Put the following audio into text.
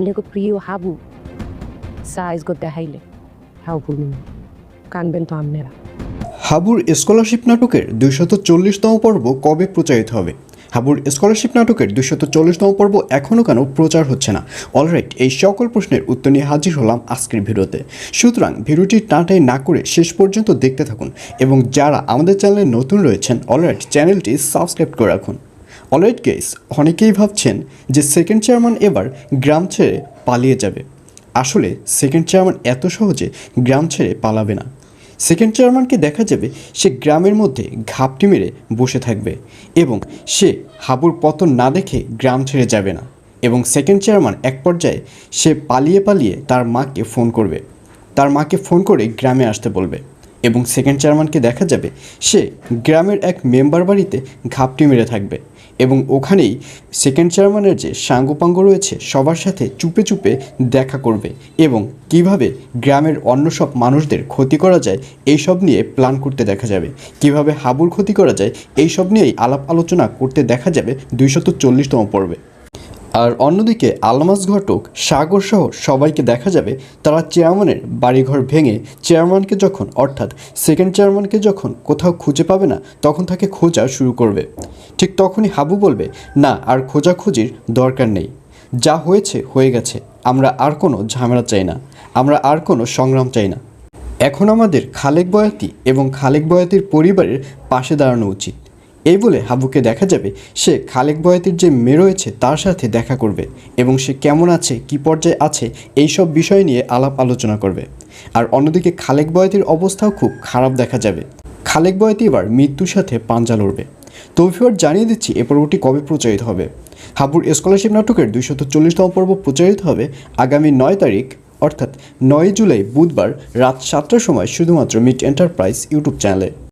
আমলেগো প্রিয় হাবু। সাইজ গো দেখাইলে। বলুন কানবেন তো হাবুর স্কলারশিপ নাটকের দুইশত চল্লিশতম পর্ব কবে প্রচারিত হবে? হাবুর স্কলারশিপ নাটকের দুইশত চল্লিশতম পর্ব এখনও কেন প্রচার হচ্ছে না? অলরাইট এই সকল প্রশ্নের উত্তর নিয়ে হাজির হলাম আজকের ভিডিওতে। সুতরাং ভিডিওটি টাটাই না করে শেষ পর্যন্ত দেখতে থাকুন এবং যারা আমাদের চ্যানেলে নতুন রয়েছেন অলরাইট চ্যানেলটি সাবস্ক্রাইব করে রাখুন। অলরাইট গেস অনেকেই ভাবছেন যে সেকেন্ড চেয়ারম্যান এবার গ্রাম ছেড়ে পালিয়ে যাবে। আসলে সেকেন্ড চেয়ারম্যান এত সহজে গ্রাম ছেড়ে পালাবে না। সেকেন্ড চেয়ারম্যানকে দেখা যাবে সে গ্রামের মধ্যে ঘাপটি মেরে বসে থাকবে এবং সে হাবুর পতন না দেখে গ্রাম ছেড়ে যাবে না এবং সেকেন্ড চেয়ারম্যান এক পর্যায়ে সে পালিয়ে পালিয়ে তার মাকে ফোন করবে। তার মাকে ফোন করে গ্রামে আসতে বলবে। এবং সেকেন্ড চেয়ারম্যানকে দেখা যাবে, সে গ্রামের এক মেম্বার বাড়িতে ঘাপটি মেরে থাকবে এবং ওখানেই সেকেন্ড চেয়ারম্যানের যে সাঙ্গপাঙ্গ রয়েছে, সবার সাথে চুপে চুপে দেখা করবে এবং কীভাবে গ্রামের অন্য সব মানুষদের ক্ষতি করা যায়, এইসব নিয়ে প্ল্যান করতে দেখা যাবে। কীভাবে হাবুর ক্ষতি করা যায়, এইসব নিয়েই আলাপ আলোচনা করতে দেখা যাবে দুইশত চল্লিশতম পর্বে। আর অন্যদিকে আলমাস ঘটক সাগর সহ সবাইকে দেখা যাবে, তারা চেয়ারম্যানের বাড়িঘর ভেঙে চেয়ারম্যানকে যখন, অর্থাৎ সেকেন্ড চেয়ারম্যানকে যখন কোথাও খুঁজে পাবে না, তখন তাকে খোঁজা শুরু করবে। ঠিক তখনই হাবু বলবে, না, আর খোঁজাখুঁজির দরকার নেই। যা হয়েছে, হয়ে গেছে। আমরা আর কোনো ঝামেলা চাই না। আমরা আর কোনো সংগ্রাম চাই না। এখন আমাদের খালেক বয়াতি এবং খালেক বয়াতির পরিবারের পাশে দাঁড়ানো উচিত। এই বলে হাবুকে দেখা যাবে সে খালেক বয়াতির যে মেয়ে রয়েছে তার সাথে দেখা করবে এবং সে কেমন আছে, কি পর্যায়ে আছে এই সব বিষয় নিয়ে আলাপ আলোচনা করবে। আর অন্যদিকে খালেক বয়াতির অবস্থাও খুব খারাপ দেখা যাবে। খালেক বয়াতি এবার মৃত্যুর সাথে পাঞ্জা লড়বে। তৌফিওয়ার জানিয়ে দিচ্ছি এ পর্বটি কবে প্রচারিত হবে? হাবুর স্কলারশিপ নাটকের দুইশত চল্লিশতম পর্ব প্রচারিত হবে আগামী নয় তারিখ, অর্থাৎ নয় জুলাই বুধবার রাত সাতটার সময় শুধুমাত্র মিট এন্টারপ্রাইজ ইউটিউব চ্যানেলে।